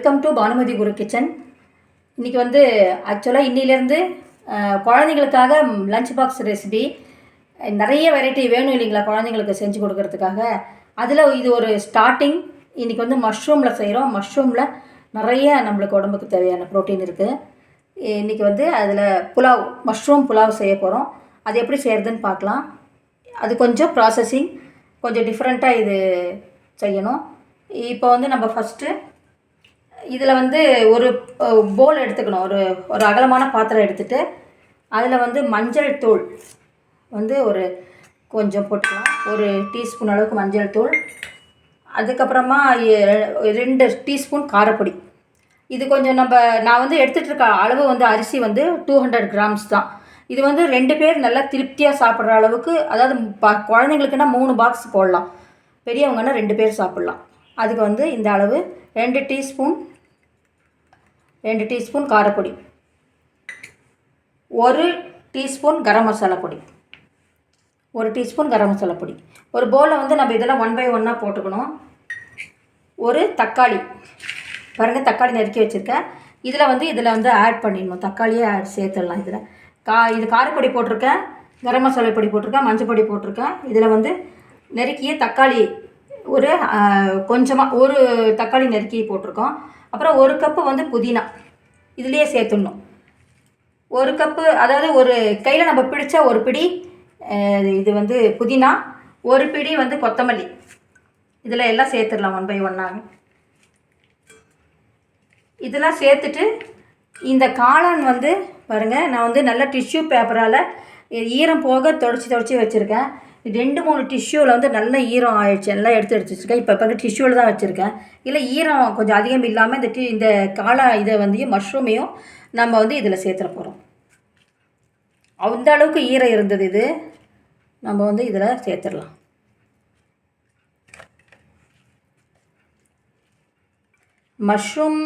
Welcome to Bhanumathi Guru kitchen. இன்றைக்கி வந்து ஆக்சுவலாக இன்னிலேருந்து குழந்தைங்களுக்காக லஞ்ச் பாக்ஸ் ரெசிபி நிறைய வெரைட்டி வேணும் இல்லைங்களா குழந்தைங்களுக்கு செஞ்சு கொடுக்கறதுக்காக. அதில் இது ஒரு ஸ்டார்டிங் இன்றைக்கி வந்து மஷ்ரூமில் செய்கிறோம் மஷ்ரூமில் நிறைய நம்மளுக்கு உடம்புக்கு தேவையான ப்ரோட்டீன் இருக்குது இன்றைக்கி வந்து அதில் புலாவ் மஷ்ரூம் புலாவ் செய்ய போகிறோம் அது எப்படி செய்கிறதுன்னு பார்க்கலாம். அது கொஞ்சம் ப்ராசஸிங் கொஞ்சம் டிஃப்ரெண்ட்டாக இது செய்யணும். இப்போ வந்து நம்ம ஃபஸ்ட்டு இதில் வந்து ஒரு போல் எடுத்துக்கணும். ஒரு ஒரு அகலமான பாத்திரம் எடுத்துகிட்டு அதில் வந்து மஞ்சள் தூள் வந்து ஒரு கொஞ்சம் போட்டுக்கலாம். ஒரு டீஸ்பூன் அளவுக்கு மஞ்சள் தூள். அதுக்கப்புறமா ரெண்டு டீஸ்பூன் காரப்பொடி. இது கொஞ்சம் நம்ம நான் வந்து எடுத்துகிட்டு இருக்க அளவு வந்து அரிசி வந்து டூ ஹண்ட்ரட் கிராம்ஸ் தான். இது வந்து ரெண்டு பேர் நல்லா திருப்தியாக சாப்பிட்ற அளவுக்கு அதாவது பா குழந்தைங்களுக்குன்னா மூணு பாக்ஸ் போடலாம். பெரியவங்கன்னா ரெண்டு பேர் சாப்பிட்லாம். அதுக்கு வந்து இந்த அளவு ரெண்டு டீஸ்பூன் ரெண்டு டீஸ்பூன் காரப்பொடி. ஒரு டீஸ்பூன் கரம் மசாலா பொடி. ஒரு டீஸ்பூன் கரம் மசாலா பொடி. ஒரு பவுலில் வந்து நம்ம இதெல்லாம் ஒன் பை ஒன்னாக போட்டுக்கணும். ஒரு தக்காளி. பாருங்கள் தக்காளி நறுக்கி வச்சுருக்கேன். இதில் வந்து இதில் வந்து ஆட் பண்ணிடணும். தக்காளியே ஆட் சேர்த்துடலாம் இதில். கா இது காரப்பொடி போட்டிருக்கேன். கரம் மசாலா பொடி போட்டிருக்கேன். மஞ்சள் பொடி போட்டிருக்கேன். இதில் வந்து நெருக்கிய தக்காளி ஒரு கொஞ்சமாக ஒரு தக்காளி நறுக்கி போட்டிருக்கோம். அப்புறம் ஒரு கப்பு வந்து புதினா. இதுலேயே சேர்த்துடணும். ஒரு கப்பு அதாவது ஒரு கையில் நம்ம பிடிச்ச ஒரு பிடி இது வந்து புதினா ஒரு பிடி வந்து கொத்தமல்லி. இதில் எல்லாம் சேர்த்துடலாம் ஒன் பை ஒன்னாக இதெல்லாம் சேர்த்துட்டு இந்த காளான் வந்து பாருங்கள் நான் வந்து நல்ல டிஷ்யூ பேப்பரால் ஈரம் போக தொடச்சி தொடச்சி வச்சுருக்கேன். ரெண்டு மூணு டிஷ்யூவில் வந்து நல்ல ஈரம் ஆயிடுச்சு. எல்லாம் எடுத்து எடுத்து வச்சுருக்கேன். இப்போ இப்போ டிஷ்யூவில் தான் வச்சுருக்கேன். இல்லை ஈரம் கொஞ்சம் அதிகம் இல்லாமல் இந்த டி இந்த காளா இதை வந்து மஷ்ரூமையும் நம்ம வந்து இதில் சேர்த்துற போகிறோம் அந்த அளவுக்கு ஈரம் இருந்தது இது. நம்ம வந்து இதில் சேர்த்துடலாம். மஷ்ரூம்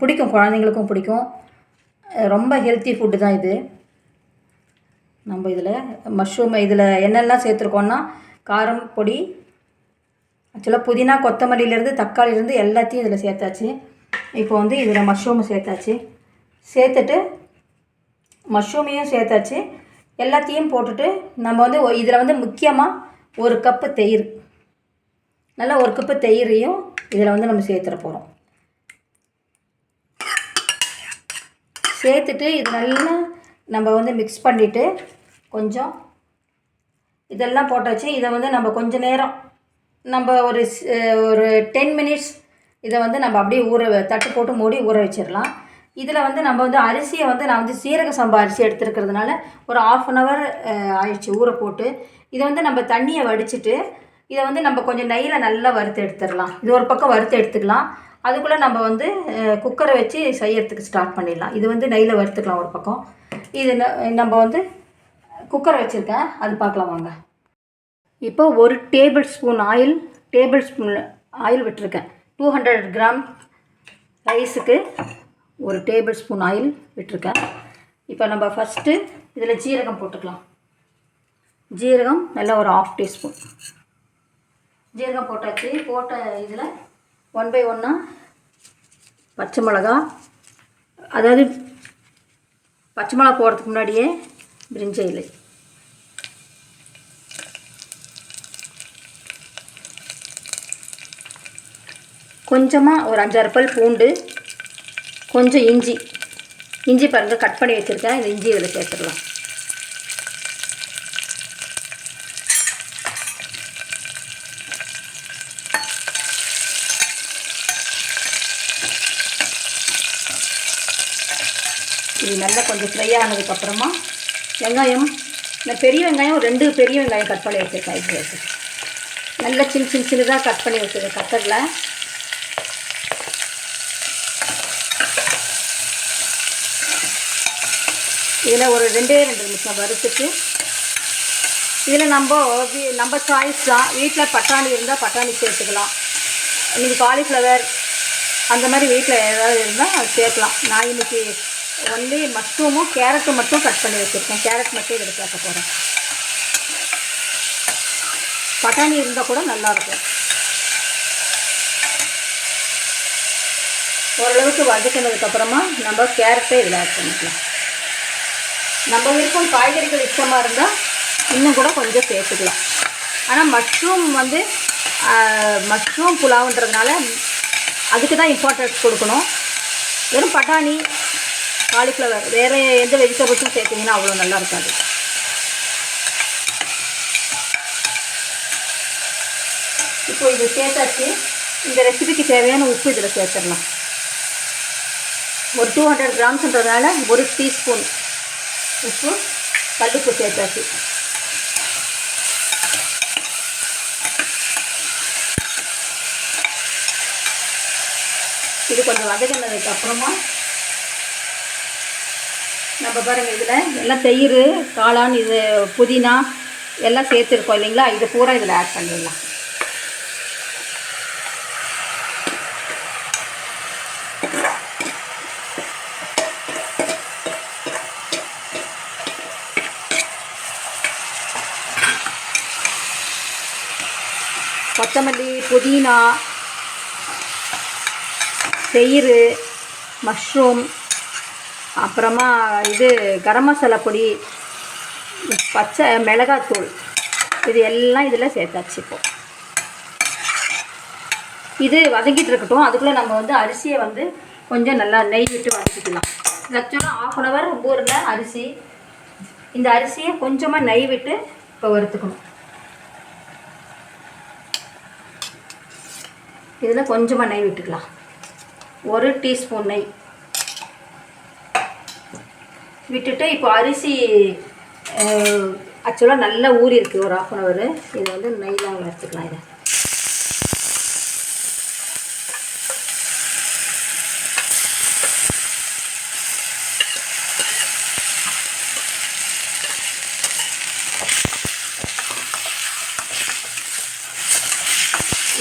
பிடிக்கும். குழந்தைங்களுக்கும் பிடிக்கும். ரொம்ப ஹெல்த்தி ஃபுட்டு தான் இது. நம்ம இதில் மஷ்ரூம் இதில் என்னெல்லாம் சேர்த்துருக்கோன்னா காரம் பொடி ஆக்சுவலாக புதினா கொத்தமல்லியிலேருந்து தக்காளியிலேருந்து எல்லாத்தையும் இதில் சேர்த்தாச்சு. இப்போ வந்து இதில் மஷ்ரூம் சேர்த்தாச்சு. சேர்த்துட்டு மஷ்ரூமையும் சேர்த்தாச்சு. எல்லாத்தையும் போட்டுட்டு நம்ம வந்து இதில் வந்து முக்கியமாக ஒரு கப்பு தயிர். நல்லா ஒரு கப்பு தயிரையும் இதில் வந்து நம்ம சேர்த்துட போகிறோம் சேர்த்துட்டு இது நல்லா நம்ம வந்து மிக்ஸ் பண்ணிவிட்டு கொஞ்சம் இதெல்லாம் போட்டாச்சு. இதை வந்து நம்ம கொஞ்ச நேரம் நம்ம ஒரு ஒரு டென் மினிட்ஸ் இதை வந்து நம்ம அப்படியே ஊற வ- தட்டு போட்டு மூடி ஊற வச்சிடலாம். இதில் வந்து நம்ம வந்து அரிசியை வந்து நான் வந்து சீரக சம்பா அரிசி எடுத்துருக்கிறதுனால ஒரு ஆஃப் அன் ஹவர் ஆயிடுச்சு ஊற போட்டு. இதை வந்து நம்ம தண்ணியை வடிச்சிட்டு இதை வந்து நம்ம கொஞ்சம் நெய்யில் நல்லா வறுத்து எடுத்துடலாம். இது ஒரு பக்கம் வறுத்து எடுத்துக்கலாம். அதுக்குள்ளே நம்ம வந்து குக்கரை வச்சு செய்யறதுக்கு ஸ்டார்ட் பண்ணிடலாம். இது வந்து நெய்யில் வறுத்துக்கலாம் ஒரு பக்கம். இது நம்ம வந்து குக்கர் வச்சுருக்கேன். அது பார்க்கலாம் வாங்க. இப்போ ஒரு tablespoon oil tablespoon oil விட்டுருக்கேன் டூ ஹண்ட்ரட் கிராம் ரைஸுக்கு ஒரு டேபிள் ஸ்பூன் ஆயில் விட்டுருக்கேன். இப்போ நம்ம ஃபஸ்ட்டு இதில் ஜீரகம் போட்டுக்கலாம். ஜீரகம் நல்லா ஒரு ஆஃப் டீஸ்பூன் ஜீரகம் போட்டாச்சு. போட்ட இதில் ஒன் பை ஒன்னாக பச்சை மிளகா அதாவது பச்சை மிளகா போடுறதுக்கு முன்னாடியே பிரிஞ்ச இலை கொஞ்சமாக ஒரு அஞ்சாறு பல் பூண்டு கொஞ்சம் இஞ்சி. இஞ்சி பாருங்கள் கட் பண்ணி வச்சுருக்கேன். இந்த இஞ்சி இதில் சேர்த்துடலாம். இது நல்லா கொஞ்சம் ஃப்ரை ஆனதுக்கப்புறமா வெங்காயம் இந்த பெரிய வெங்காயம் ரெண்டு பெரிய வெங்காயம் கட் பண்ணி வச்சுருக்கேன் இது வச்சு நல்லா சின்ன சின்ன சின்னதாக கட் பண்ணி வச்சுருக்கேன் கத்தரில் இதில் ஒரு ரெண்டே ரெண்டு நிமிஷம் வறுத்துட்டு இதில் நம்ம வீ- நம்ம சாய்ஸ் தான். வீட்டில் பட்டாணி இருந்தால் பட்டாணி சேர்த்துக்கலாம். இன்றைக்கி காலிஃப்ளவர் அந்த மாதிரி வீட்டில் ஏதாவது இருந்தால் அது சேர்க்கலாம். நான் இன்றைக்கி ஒன்லி மஷ்ரூமும் கேரட்டும் மட்டும் கட் பண்ணி வச்சுருக்கேன். கேரட் மட்டும் இதில் சேர்க்க போகிறேன் பட்டாணி இருந்தால் கூட நல்லாயிருக்கும். ஓரளவுக்கு வதக்கினதுக்கப்புறமா நம்ம கேரட்டை இதில் ஆட் பண்ணிக்கலாம். நம்ம விருப்பம் காய்கறிகள் இஷ்டமாக இருந்தால் இன்னும் கூட கொஞ்சம் சேர்த்துக்கலாம். ஆனால் மஷ்ரூம் வந்து மஷ்ரூம் புலாவுன்றதுனால அதுக்கு தான் இம்பார்ட்டன்ஸ் கொடுக்கணும். வெறும் பட்டாணி காலிஃப்ளவர் வேறு எந்த வெஜிடபிள்ஸும் சேர்த்திங்கன்னா அவ்வளோ நல்லா இருக்காது. இப்போ இது சேர்த்தாச்சு. இந்த ரெசிபிக்கு தேவையான உப்பு இதில் சேர்த்துடலாம். ஒரு டூ ஹண்ட்ரட் கிராம்ஸ்ன்றதுனால ஒரு டீஸ்பூன் உப்பு கல்லுப்பு சேர்த்தாச்சு. இது கொஞ்சம் வதங்கினதுக்கு அப்புறமா நம்ம பாருங்கள் இதில் எல்லாம் தயிர் காளான் இது புதினா எல்லாம் சேர்த்துருக்கோம் இல்லைங்களா? இது பூரா இதில் ஆட் பண்ணிடலாம். கொத்தமல்லி புதினா தயிர் மஷ்ரூம் அப்புறமா இது கரம் மசாலா பொடி பச்சை மிளகாத்தூள் இது எல்லாம் இதில் சேர்த்தாச்சு இப்போ. இது வதக்கிட்டு இருக்கட்டும். அதுக்குள்ளே நம்ம வந்து அரிசியை வந்து கொஞ்சம் நல்லா நெய் விட்டு வதக்கிக்கலாம். ஆக்சுவலாக ஆஃப் அன் ஹவர் ஊரில் அரிசி. இந்த அரிசியை கொஞ்சமாக நெய் விட்டு இப்போ வறுத்துக்கணும். இதில் கொஞ்சமாக நெய் விட்டுக்கலாம். ஒரு டீஸ்பூன் நெய். விட்டுட்டு இப்போ அரிசி ஆக்சுவலாக நல்லா ஊறி இருக்குது ஒரு ஆஃப் அன் ஹவர் இதை வந்து நெய்லாம் எடுத்துக்கலாம் இதை.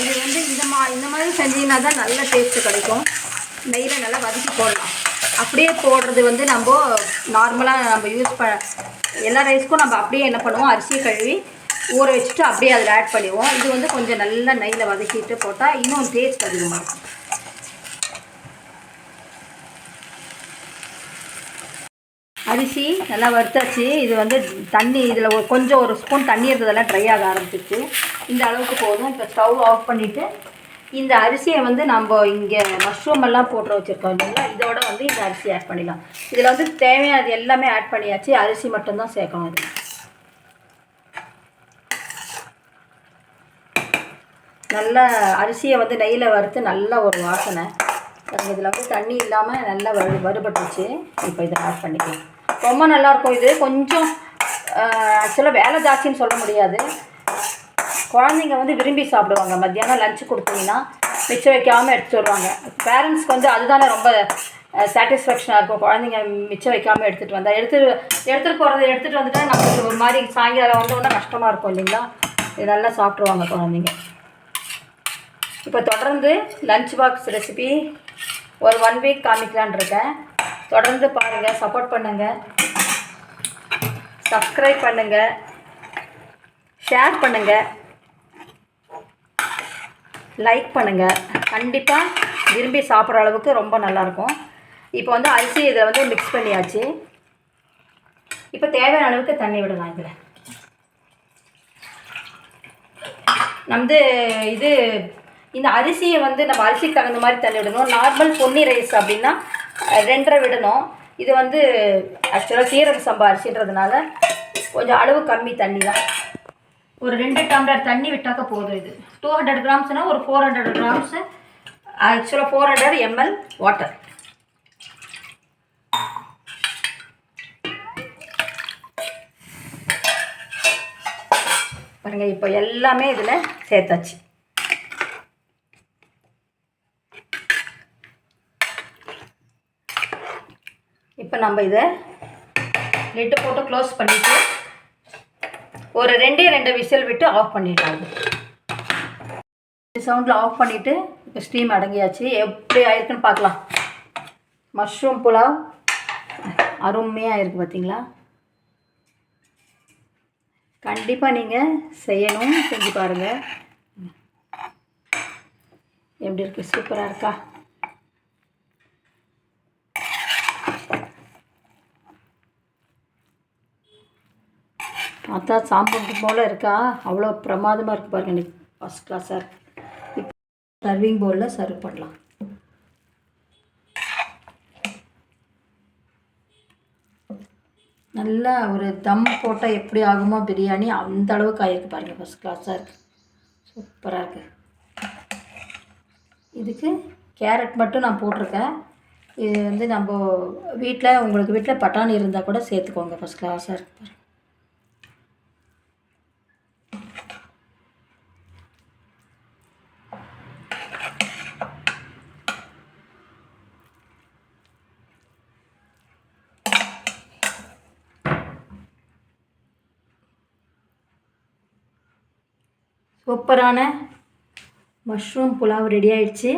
இது வந்து இந்த மா இந்த மாதிரி செஞ்சீங்கன்னா தான் நல்ல டேஸ்ட்டு கிடைக்கும். நெய்யில் நல்லா வதக்கி போடலாம். அப்படியே போடுறது வந்து நம்ம நார்மலாக நம்ம யூஸ் ப எல்லா ரைஸ்க்கும் நம்ம அப்படியே என்ன பண்ணுவோம்? அரிசியை கழுவி ஊற வச்சுட்டு அப்படியே அதில் ஆட் பண்ணிடுவோம். இது வந்து கொஞ்சம் நல்லா நெய்யில் வதக்கிட்டு போட்டால் இன்னும் டேஸ்ட் அதிகமாக இருக்கும். அரிசி நல்லா வறுத்தாச்சு. இது வந்து தண்ணி இதில் கொஞ்சம் ஒரு ஸ்பூன் தண்ணி இருந்ததெல்லாம் ட்ரை ஆக ஆரம்பிச்சிச்சு இந்த அளவுக்கு போதும். இப்போ ஸ்டவ் ஆஃப் பண்ணிவிட்டு இந்த அரிசியை வந்து நம்ம இங்கே மஷ்ரூம் எல்லாம் போட்டு வச்சுருக்கோம் இல்லைங்களா? இதோட வந்து இந்த அரிசி ஆட் பண்ணிடலாம். இதில் வந்து தேவையானது எல்லாமே ஆட் பண்ணியாச்சு. அரிசி மட்டும்தான் சேர்க்கணும் இது நல்லா அரிசியை வந்து நெய்யில் வறுத்து நல்ல ஒரு வாசனை. இதில் வந்து தண்ணி இல்லாமல் நல்லா வறு வறுபட்டுச்சு இப்போ இதை ஆட் பண்ணிக்கலாம். ரொம்ப நல்லாயிருக்கும் இது. கொஞ்சம் ஆக்சுவலாக வேலை ஜாஸ்தின்னு சொல்ல முடியாது. குழந்தைங்க வந்து விரும்பி சாப்பிடுவாங்க. மத்தியானம் லஞ்சு கொடுத்தீங்கன்னா மிச்சம் வைக்காமல் எடுத்து வருவாங்க பேரண்ட்ஸ்க்கு வந்து அதுதானே ரொம்ப சாட்டிஸ்ஃபேக்ஷனாக இருக்கும். குழந்தைங்க மிச்சம் வைக்காமல் எடுத்துகிட்டு வந்தால் எடுத்து எடுத்துகிட்டு போகிறத எடுத்துகிட்டு வந்துட்டால் நமக்கு ஒரு மாதிரி சாயங்காலம் வந்தோடனே கஷ்டமாக இருக்கும் இல்லைங்களா? இது நல்லா சாப்பிட்ருவாங்க குழந்தைங்க. இப்போ தொடர்ந்து லஞ்ச் பாக்ஸ் ரெசிபி ஒரு ஒன் வீக் காமிக்கலான் இருக்கேன். தொடர்ந்து பாருங்கள் சப்போர்ட் பண்ணுங்கள் சப்ஸ்கிரைப் பண்ணுங்கள் ஷேர் பண்ணுங்கள் லைக் பண்ணுங்கள் கண்டிப்பாக விரும்பி சாப்பிட்ற அளவுக்கு ரொம்ப நல்லாயிருக்கும். இப்போ வந்து அரிசி இதை வந்து மிக்ஸ் பண்ணியாச்சு. இப்போ தேவையான அளவுக்கு தண்ணி விடலாம் இதில். வந்து இது இந்த அரிசியை வந்து நம்ம அரிசிக்கு தகுந்த மாதிரி தண்ணி விடணும். நார்மல் பொன்னி ரைஸ் அப்படின்னா ரெண்டரை விடணும். இது வந்து ஆக்சுவலாக சீரக சம்பா அரிசின்றதுனால கொஞ்சம் அளவு கம்மி தண்ணி தான். ஒரு ரெண்டு டம்ளர் தண்ணி விட்டாக்க போதும் இது. டூ ஹண்ட்ரட் கிராம்ஸ்னால் ஒரு ஃபோர் ஹண்ட்ரட் கிராம்ஸு ஆக்சுவலாக ஃபோர் ஹண்ட்ரட் எம்எல் வாட்டர் பாருங்கள் இப்போ எல்லாமே இதில் சேர்த்தாச்சு. இப்போ நம்ம இதை லிட்டு போட்டு க்ளோஸ் பண்ணிவிட்டு ஒரு ரெண்டே ரெண்டு விசில் விட்டு ஆஃப் பண்ணிடலாம். சவுண்டில் ஆஃப் பண்ணிவிட்டு இப்போ ஸ்டீம் அடங்கியாச்சு. எப்படி ஆயிருக்குன்னு பார்க்கலாம். மஷ்ரூம் புலாவ் அருமையாக இருக்குது பார்த்தீங்களா கண்டிப்பாக நீங்கள் செய்யணும். செஞ்சு பாருங்கள் எப்படி இருக்குது சூப்பராக இருக்கா? அதான் சாப்பிட்டு போல் இருக்கா? அவ்வளோ பிரமாதமாக இருக்குது பாருங்க எனக்கு ஃபஸ்ட் கிளாஸாக இருக்குது இப்போ சர்விங் பவுலில் சர்வ் பண்ணலாம். நல்லா ஒரு தம் போட்டால் எப்படி ஆகுமோ பிரியாணி அந்த அளவுக்கு ஆகிருக்கு பாருங்கள் ஃபஸ்ட் கிளாஸாக இருக்குது சூப்பராக இருக்குது இதுக்கு கேரட் மட்டும் நான் போட்டிருக்கேன். இது வந்து நம்ம வீட்டில் உங்களுக்கு வீட்டில் பட்டாணி இருந்தால் கூட சேர்த்துக்கோங்க. ஃபஸ்ட் கிளாஸாக இருக்குது பாருங்க. சூப்பரான மஷ்ரூம் புலாவ் ரெடி ஆயிடுச்சு.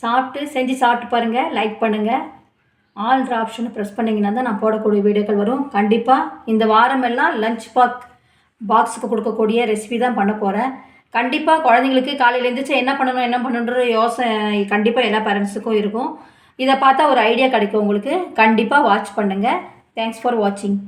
சாப்பிட்டு செஞ்சு சாப்பிட்டு பாருங்கள் லைக் பண்ணுங்கள் ஆல்ன்ற ஆப்ஷனை ப்ரெஸ் பண்ணிங்கன்னா தான் நான் போடக்கூடிய வீடியோக்கள் வரும். கண்டிப்பாக இந்த வாரமெல்லாம் லஞ்ச் பாக் பாக்ஸுக்கு கொடுக்கக்கூடிய ரெசிபி தான் பண்ண போகிறேன் கண்டிப்பாக குழந்தைங்களுக்கு காலையில் எழுந்திரிச்சு என்ன பண்ணணும் என்ன பண்ணணுன்ற யோசனை கண்டிப்பாக எல்லா பேரண்ட்ஸுக்கும் இருக்கும். இதை பார்த்தா ஒரு ஐடியா கிடைக்கும் உங்களுக்கு. கண்டிப்பாக வாட்ச் பண்ணுங்கள் தேங்க்ஸ் ஃபார் வாட்சிங்